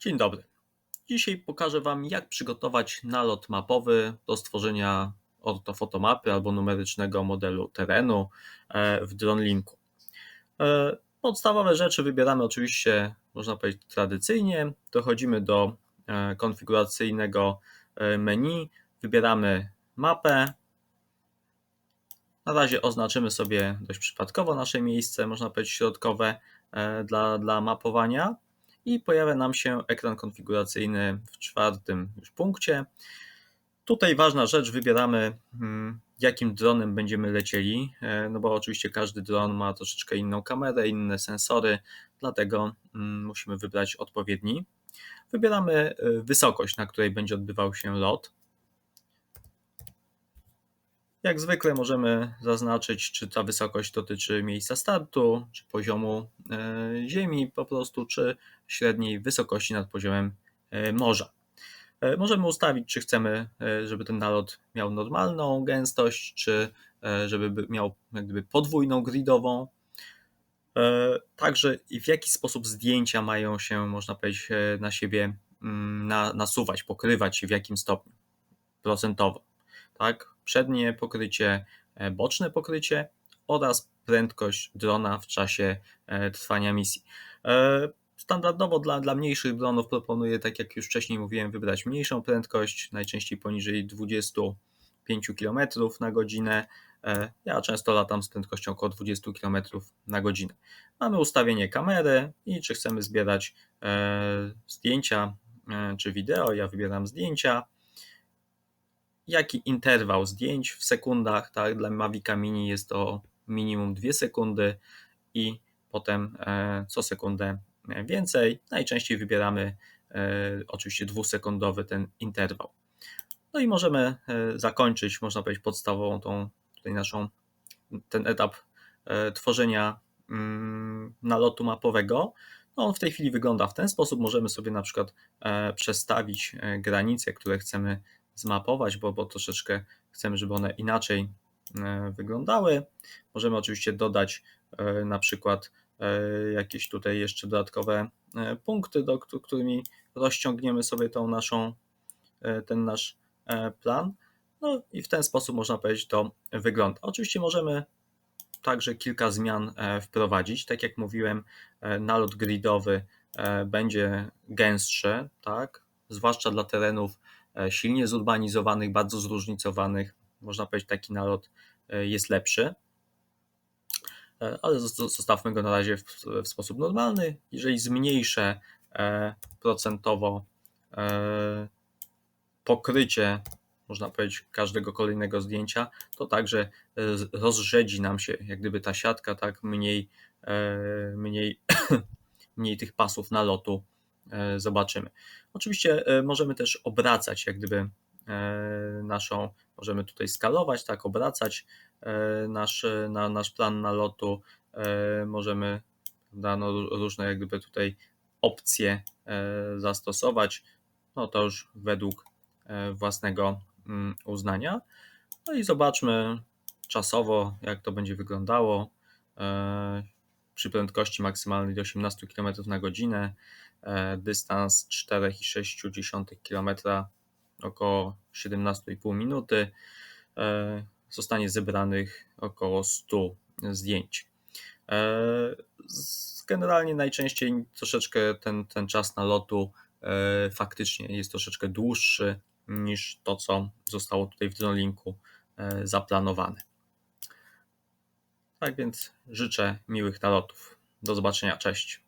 Dzień dobry. Dzisiaj pokażę Wam, jak przygotować nalot mapowy do stworzenia ortofotomapy albo numerycznego modelu terenu e, w DroneLinku. E, podstawowe rzeczy wybieramy oczywiście, można powiedzieć, tradycyjnie. Dochodzimy do e, konfiguracyjnego menu, wybieramy mapę. Na razie oznaczymy sobie dość przypadkowo nasze miejsce, można powiedzieć, środkowe dla, dla mapowania i pojawia nam się ekran konfiguracyjny w czwartym już punkcie. Tutaj ważna rzecz, wybieramy mm, jakim dronem będziemy lecieli, e, no bo oczywiście każdy dron ma troszeczkę inną kamerę, inne sensory, dlatego mm, musimy wybrać odpowiedni. Wybieramy e, wysokość, na której będzie odbywał się lot. Jak zwykle możemy zaznaczyć, czy ta wysokość dotyczy miejsca startu, czy poziomu e, ziemi po prostu, czy średniej wysokości nad poziomem e, morza. E, możemy ustawić, czy chcemy, żeby ten nalot miał normalną gęstość, czy żeby miał jakby podwójną gridową. Także i w jaki sposób zdjęcia mają się, można powiedzieć, na siebie mm, nasuwać, pokrywać w jakim stopniu procentowo tak? Przednie pokrycie, e, boczne pokrycie oraz prędkość drona w czasie e, trwania misji. E, standardowo dla, dla mniejszych dronów proponuję, tak jak już wcześniej mówiłem, wybrać mniejszą prędkość, najczęściej poniżej 25 km na godzinę. Ja często latam z prędkością około 20 km na godzinę. Mamy ustawienie kamery i czy chcemy zbierać zdjęcia czy wideo. Ja wybieram zdjęcia jaki interwał zdjęć w sekundach, tak, dla Mavica Mini jest to minimum 2 sekundy i potem e, co sekundę więcej. Najczęściej wybieramy e, oczywiście dwusekundowy ten interwał. No i możemy e, zakończyć, można powiedzieć, podstawową tą tutaj naszą, ten etap tworzenia mm, nalotu mapowego. No on w tej chwili wygląda w ten sposób. Możemy sobie na przykład przestawić granice, które chcemy zmapować, bo, bo troszeczkę chcemy, żeby one inaczej e, wyglądały. Możemy oczywiście dodać e, na przykład e, jakieś tutaj jeszcze dodatkowe punkty, do którymi rozciągniemy sobie tą naszą, ten nasz plan. No i w ten sposób można powiedzieć to wygląda. Oczywiście możemy także kilka zmian wprowadzić. Tak jak mówiłem, nalot gridowy będzie gęstszy, tak? Zwłaszcza dla terenów E, silnie zurbanizowanych, bardzo zróżnicowanych. Można powiedzieć, taki nalot e, jest lepszy. E, ale zostawmy go na razie w, w sposób normalny. Jeżeli zmniejszę procentowo pokrycie, można powiedzieć, każdego kolejnego zdjęcia, to także rozrzedzi nam się, jak gdyby ta siatka, tak mniej, mniej, mniej tych pasów nalotu zobaczymy. Oczywiście e, możemy też obracać jak gdyby e, naszą, możemy tutaj skalować, tak, obracać nasz, na, nasz plan nalotu, możemy dano różne jak gdyby tutaj opcje zastosować, no to już według własnego mm, uznania. No i zobaczmy czasowo, jak to będzie wyglądało przy prędkości maksymalnej do 18 km na godzinę. E, dystans 4,6 km, około 17,5 minuty. E, zostanie zebranych około 100 zdjęć. E, generalnie najczęściej troszeczkę ten, ten czas nalotu faktycznie jest troszeczkę dłuższy niż to, co zostało tutaj w DroneLinku zaplanowane. Tak więc życzę miłych nalotów. Do zobaczenia, cześć.